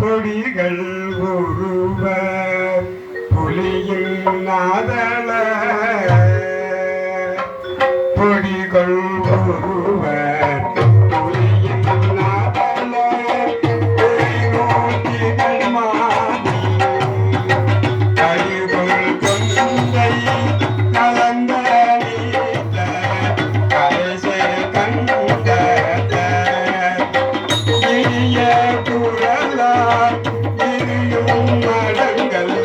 பொடிகள் உருவ புலியில் நாதள பொடிகள் உருவ எரியும் மடங்கள்